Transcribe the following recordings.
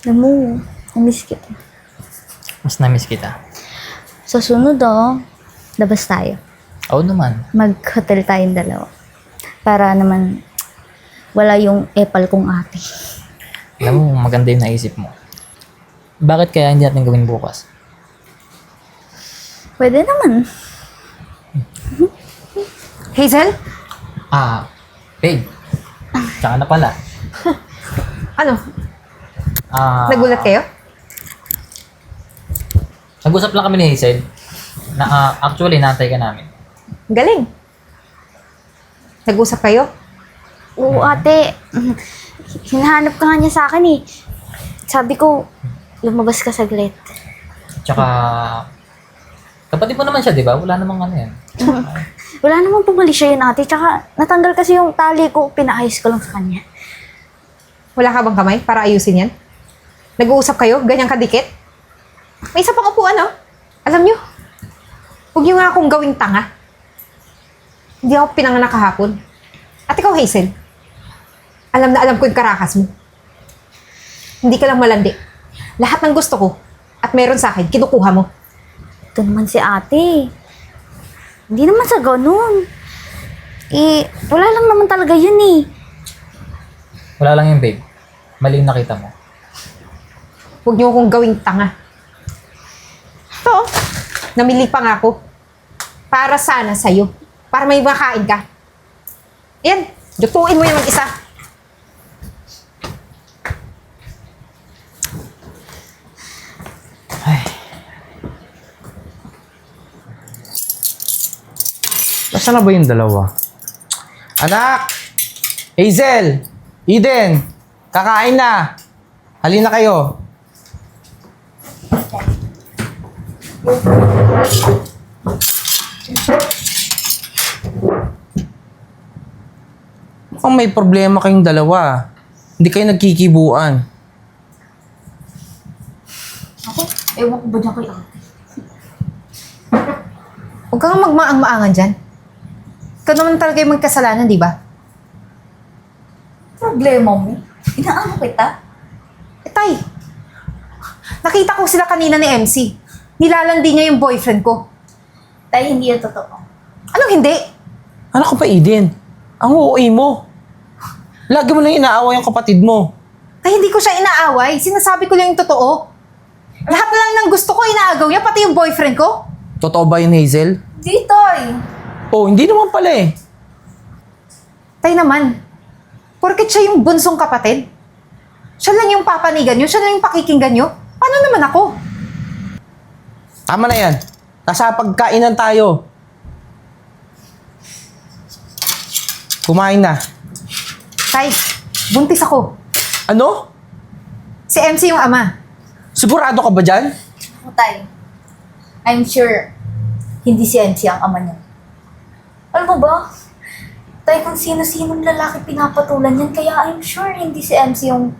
Alam mo, namiss kita. Mas na-miss kita. Sa sunod, oh, labas tayo. Oo naman. Mag-hotel tayong dalawa. Para naman, wala yung epal kong ate. Alam mo, maganda yung naisip mo. Bakit kaya hindi natin gawin bukas? Pwede naman. Hazel? Ah, babe. Tsaka na pala. Ano? Ah, Nagulat kayo? Nag-usap lang kami ni Hazel. Na, ah, actually, nantay ka namin. Galing. Nag-usap kayo? Oo, ate. Mm, Hinahanap ka nga niya sa akin eh. Sabi ko, lumabas ka saglit. Tsaka, kapatid mo naman siya, di ba? Wala namang ano yan. Wala namang pumali siya yun, ate. Tsaka, natanggal kasi yung tali ko, pinaayos ko lang sa kanya. Wala ka bang kamay para ayusin yan? Nag-uusap kayo? Ganyang kadikit? May isa pang upuan, oh. Alam nyo, huwag nyo nga akong gawing tanga. Hindi ako pinanganak kahapon. At ikaw, Hazel, alam na alam ko yung karakas mo. Hindi ka lang malandi. Lahat ng gusto ko at meron sa akin, kinukuha mo. Ito naman si ate. Hindi naman sa ganun. Eh, wala lang naman talaga yun eh. Wala lang yun, babe. Mali yung nakita mo. Huwag niyo akong gawing tanga. Ito, namili pa nga ako. Para sana sa'yo. Para may makain ka. Yan, lutuin mo yung mag-isa. Nasaan na ba yung dalawa? Anak! Hazel! Eden! Kakain na! Halina kayo. Mukhang may problema kayong dalawa. Hindi kayo nagkikibuan. Ako, ewan ko ba dyan kay ate? Huwag kang magmaang-maangan dyan. Ikaw naman talaga yung magkasalanan, di ba? Problema mo? Inaano kita? Eh, tay, nakita ko sila kanina ni MC. Nilalandi niya yung boyfriend ko. Tay, hindi yan totoo. Anong hindi? Ano ka pa, Eden? Ang uuwi mo. Lagi mo lang inaaway ang kapatid mo. Tay, hindi ko siya inaaway. Sinasabi ko lang yung totoo. Lahat na lang ng gusto ko inaagaw niya, pati yung boyfriend ko. Totoo ba yun, Hazel? Di, Tay. Oh, hindi naman pala eh. Tay naman, porket siya yung bunsong kapatid, siya lang yung papanigan nyo, siya lang yung pakikinggan nyo, paano naman ako? Tama na yan. Nasa pagkainan tayo. Kumain na. Tay, buntis ako. Ano? Si MC yung ama. Sigurado ka ba dyan? Ako, Tay. I'm sure, hindi si MC ang ama niya. Alam mo ba? Tay, kung sino-sinong lalaki pinapatulan yan, kaya I'm sure hindi si MC yung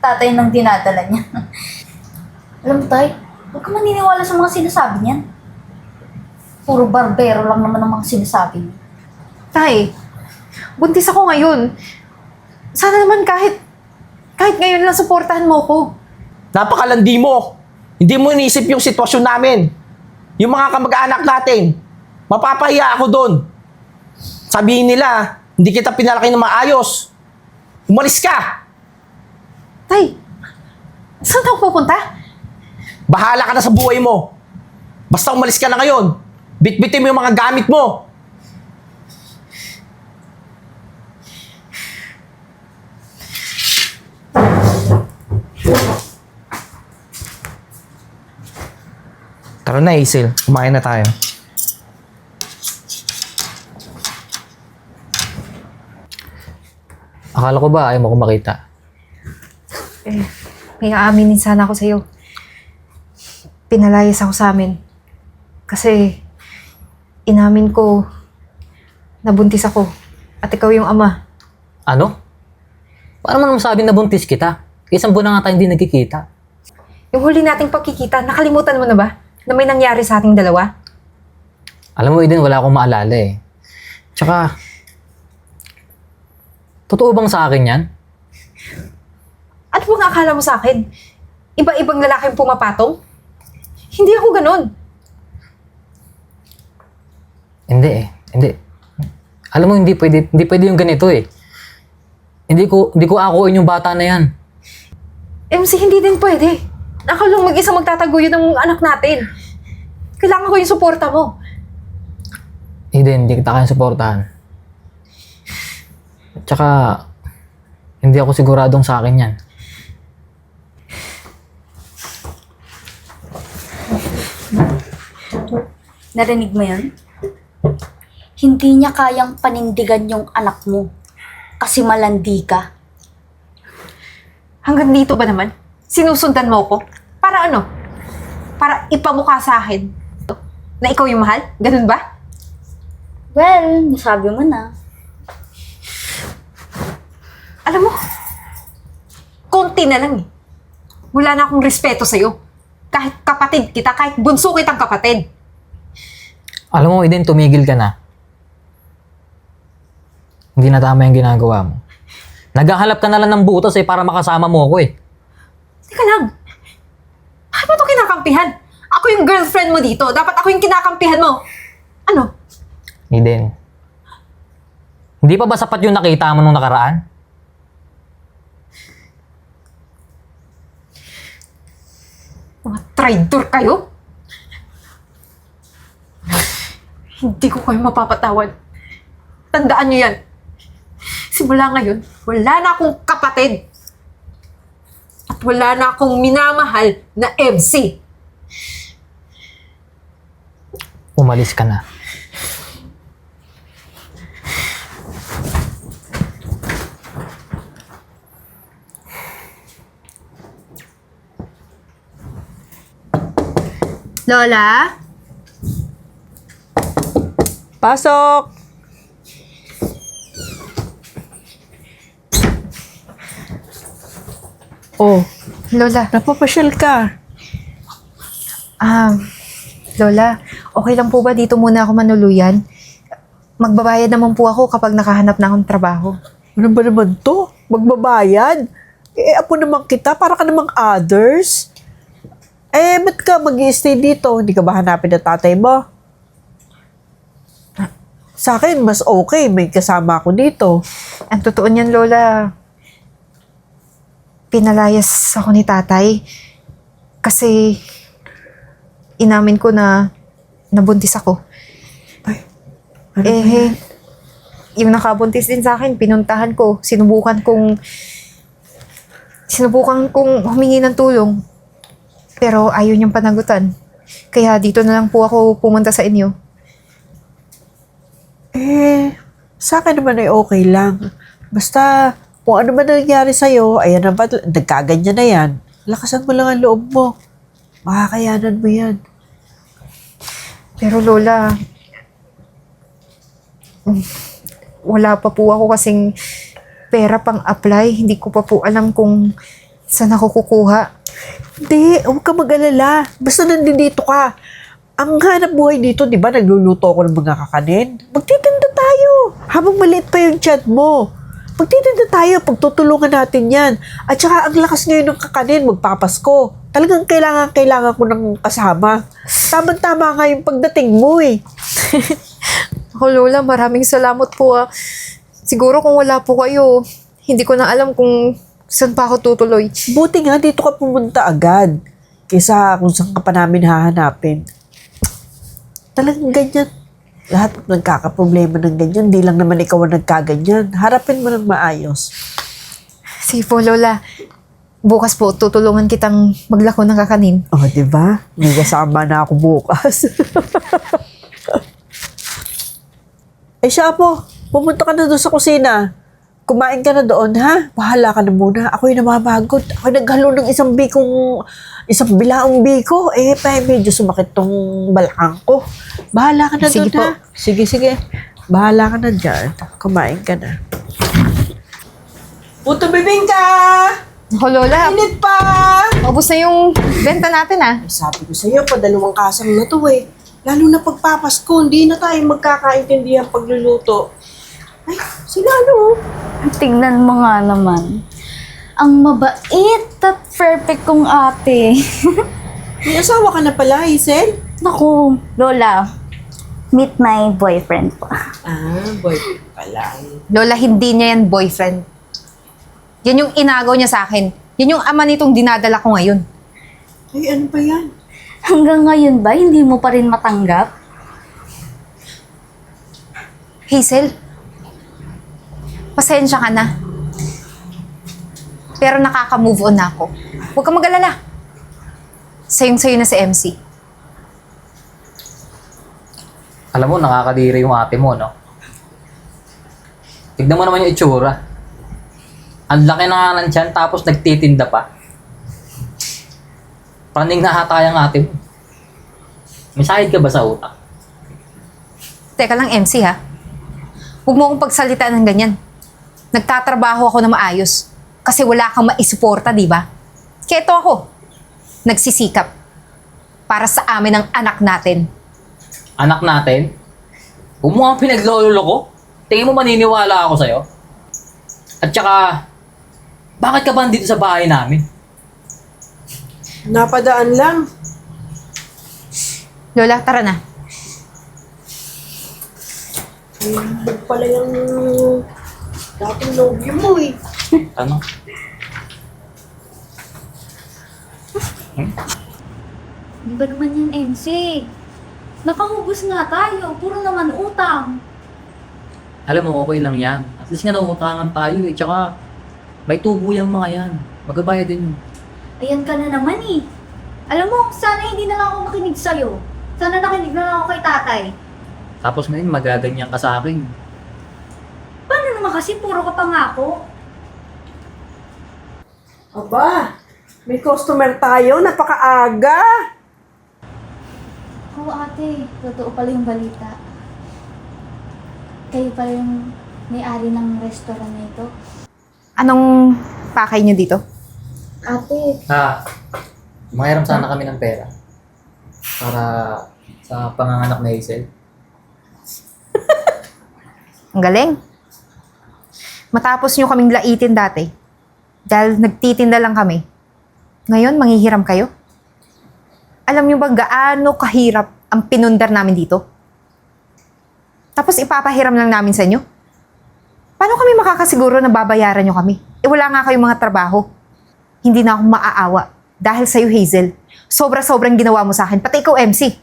tatay ng dinadala niya. Alam mo, Tay, huwag ka maniniwala sa mga sinasabi niyan. Puro barbero lang naman ang mga sinasabi niya. Tay, buntis ako ngayon. Sana naman kahit, kahit ngayon lang suportahan mo ko. Napakalandi mo. Hindi mo iniisip yung sitwasyon namin. Yung mga kamag-anak natin. Mapapahiya ako doon. Sabihin nila, hindi kita pinalaki na maayos. Umalis ka! Tay, saan ako pupunta? Bahala ka na sa buhay mo. Basta umalis ka na ngayon. Bitbitin mo yung mga gamit mo. Tara na, Hazel. Kumain na tayo. Akala ko ba ayaw mo ko makita? Eh, may aaminin sana ako sa'yo. Pinalayas ako sa amin. Kasi, inamin ko, nabuntis ako. At ikaw yung ama. Ano? Paano mo naman sabing nabuntis kita? Isang buwan na nga tayo hindi nagkikita. Yung huli nating pagkikita, nakalimutan mo na ba? Na may nangyari sa ating dalawa? Alam mo, Eden, wala akong maalala eh. Tsaka, totoo bang sa akin yan? Ano bang akala mo sa akin? Iba-ibang lalaking pumapatong? Hindi ako ganun. Hindi eh. Hindi. Alam mo, hindi pwede, hindi pwede yung ganito eh. Hindi ko, hindi ko akuin yung bata na yan. MC, hindi din pwede. Ako lang mag-isa magtataguyod ng anak natin. Kailangan ko yung suporta mo. Eden, hindi kita kaya suportahan. At saka, hindi ako siguradong sa akin yan. Narinig mo yun? Hindi niya kayang panindigan yung anak mo. Kasi malandi ka. Hanggang dito ba naman? Sinusundan mo ko? Para ano? Para ipamukha sa akin na ikaw yung mahal? Ganun ba? Well, nasabi mo na. Alam mo, konti na lang eh. Wala na akong respeto sa'yo. Kahit kapatid kita, kahit bunso kitang kapatid. Alam mo, Eden, tumigil ka na. Hindi na tama yung ginagawa mo. Naghahanap ka na lang ng butas eh para makasama mo ako eh. Teka lang. Bakit mo ito kinakampihan? Ako yung girlfriend mo dito. Dapat ako yung kinakampihan mo. Ano? Eden. Hindi pa ba sapat yung nakita mo nung nakaraan? Mga traitor kayo? Hindi ko kayo mapapatawad. Tandaan niyo yan. Simula ngayon, wala na akong kapatid. At wala na akong minamahal na MC. Umalis ka na. Lola? Pasok! Oh, Lola, napapasyal ka. ah, Lola, okay lang po ba dito muna ako manuluyan? Magbabayad naman po ako kapag nakahanap na akong trabaho. Ano ba naman to? Magbabayad? Eh, apo naman kita, para ka namang others. Eh, ba't ka mag stay dito? Hindi ka ba hanapin ng tatay mo? Sa akin, mas okay. May kasama ako dito. Ang totoo niyan, Lola, pinalayas ako ni tatay kasi inamin ko na nabuntis ako. Ano ba eh, yan? yung nakabuntis din sa akin, pinuntahan ko, sinubukan kong sinubukan kong humingi ng tulong. Pero ayaw niyang panagutan. Kaya dito na lang po ako pumunta sa inyo. Eh, sa akin naman ay okay lang. Basta, kung ano man nangyari sa'yo, ayan na ba, nagkaganyan na yan. Lakasan mo lang ang loob mo. Makakayanan mo yan. Pero Lola, wala pa po ako kasing pera pang apply. Hindi ko pa po alam kung saan ako kukuha. Hindi, huwag ka mag-alala. Basta nandito ka. Ang hanap buhay dito, di ba, nagluluto ako ng mga kakanin? Magtitinda. Habang maliit pa yung chat mo. Magtitinda tayo, pagtutulungan natin yan. At saka, ang lakas ngayon ng kakanin, magpapasko. Talagang kailangan, kailangan ko ng kasama. Tama-tama nga yung pagdating mo eh. Ako Lola, maraming salamat po ah. Siguro kung wala po kayo, hindi ko na alam kung saan pa ako tutuloy. Buti nga, dito ka pumunta agad. Kaysa kung saan ka pa namin hahanapin. Talagang ganyan. Lahat nagkakaproblema ng ganyan. Di lang naman ikaw ang nagkaganyan. Harapin mo ng maayos. Sige po Lola, bukas po tutulungan kitang maglako ng kakanin. Oh, di ba? May kasama na ako bukas. Ay, siya po. Pumunta ka na doon sa kusina. Kumain ka na doon, ha? Bahala ka na muna. Ako'y namamagod. Ako'y naghalo ng isang bikong, isang bilaong biko. Eh, pa, medyo sumakit tong balakang ko. Bahala ka na Sige doon, po. ha? Sige, sige. Bahala ka na dyan. Kumain ka na. Puto bibingka! Ako Lola, Init pa! ubos na yung benta natin ah. Sabi ko sa'yo, padalawang kasang na to eh. Lalo na pagpapasko, hindi na tayo magkakaintindihan pagluluto. Ay, sila ano? Tignan mo nga naman. Ang mabait at perfect kong ate. May asawa ka na pala, Hazel? Naku, Lola. Meet my boyfriend po. Ah, boyfriend pala. Lola, hindi niya yan boyfriend. Yan yung inagaw niya sa akin. Yan yung ama nitong dinadala ko ngayon. Ay, ano ba yan? Hanggang ngayon ba, hindi mo pa rin matanggap? Hazel, pasensya ka na. Pero nakaka-move on na ako. Huwag kang mag-alala. Sayong-sayo na si MC. Alam mo, nakakadiri yung ate mo, no? Tignan mo naman yung itsura. Ang laki na nga ng tiyan, tapos nagtitinda pa. Praning nahatay ang ate mo. May sahid ka ba sa utak? Teka lang, MC ha. Huwag mo akong pagsalita ng ganyan. Nagtatrabaho ako na maayos. Kasi wala kang maisuporta, di ba? Kaya ito ako. Nagsisikap. Para sa amin ang anak natin. Anak natin? Huwag mo nga pinaglololo ko. Tingin mo maniniwala ako sa'yo? At saka, bakit ka ba dito sa bahay namin? Napadaan lang. Lola, tara na. Huwag pala yung dating nobyo mo eh. Ano? Di ba naman yan, MC? Nakahubos nga tayo. Puro naman utang. Alam mo, okay lang yan. At least nga nauutangan tayo eh. Tsaka, may tubo yung mga yan. Magbabayad din yun. Ayan ka na naman eh. Alam mo, sana hindi na lang ako makinig sa'yo. Sana nakinig na lang ako kay tatay. Tapos ngayon, magaganyan ka sa akin. Naman kasi puro ka pangako? Aba, may customer tayo, napakaaga. Oo ate, totoo pala yung balita. Kayo pala yung may-ari ng restaurant na ito. Anong pakay niyo dito? Ate, Ha, manghiram sana kami ng pera. Para sa panganganak na Hazel. Ang galing. Matapos nyo kaming laitin dati. Dahil nagtitinda lang kami. Ngayon, manghihiram kayo? Alam nyo ba gaano kahirap ang pinundar namin dito? Tapos ipapahiram lang namin sa inyo? Paano kami makakasiguro na babayaran nyo kami? Eh wala nga kayong mga trabaho. Hindi na ako maaawa. Dahil sa'yo, Hazel. Sobra-sobrang ginawa mo sa akin. Pati ikaw, MC.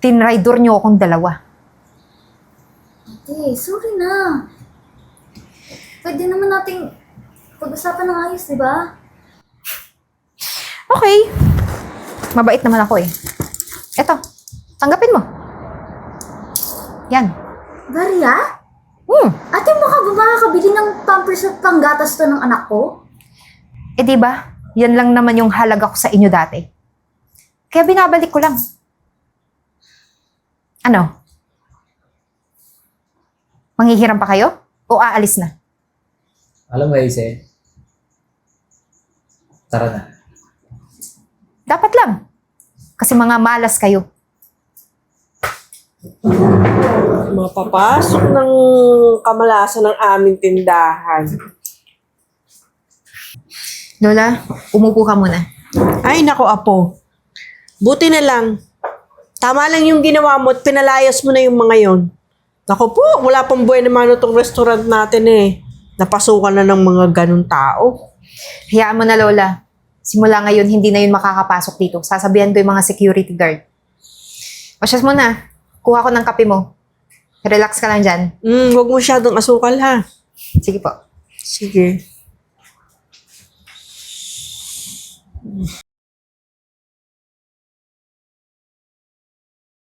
Tinraidor nyo akong dalawa. ate, sorry na. Pwede naman nating pag-usapan ng ayos, di ba? Okay. Mabait naman ako eh. Eto, tanggapin mo. Yan. Daria? Hmm. Ate, baka ba makakabili ng pampers at panggatas to ng anak ko? Eh di ba? Yan lang naman yung halaga ko sa inyo dati. Kaya binabalik ko lang. Ano? Manghihiram pa kayo? O aalis na? Alam mo, Hazel? Tara na. Dapat lang. Kasi mga malas kayo. Mapapasok ng kamalasan ng aming tindahan. Lola, umupo ka muna. Ay, nako apo. Buti na lang. Tama lang yung ginawa mo at pinalayas mo na yung mga yon. Nako po, wala pang buhay naman itong restaurant natin eh. Napasukan na ng mga ganun tao. Hayaan mo na, Lola. Simula ngayon, hindi na yun makakapasok dito. Sasabihan ko yung mga security guard. O siyas mo na. Kuha ko ng kape mo. Relax ka lang dyan. Hmm, huwag mo masyadong asukal ha. Sige po. Sige.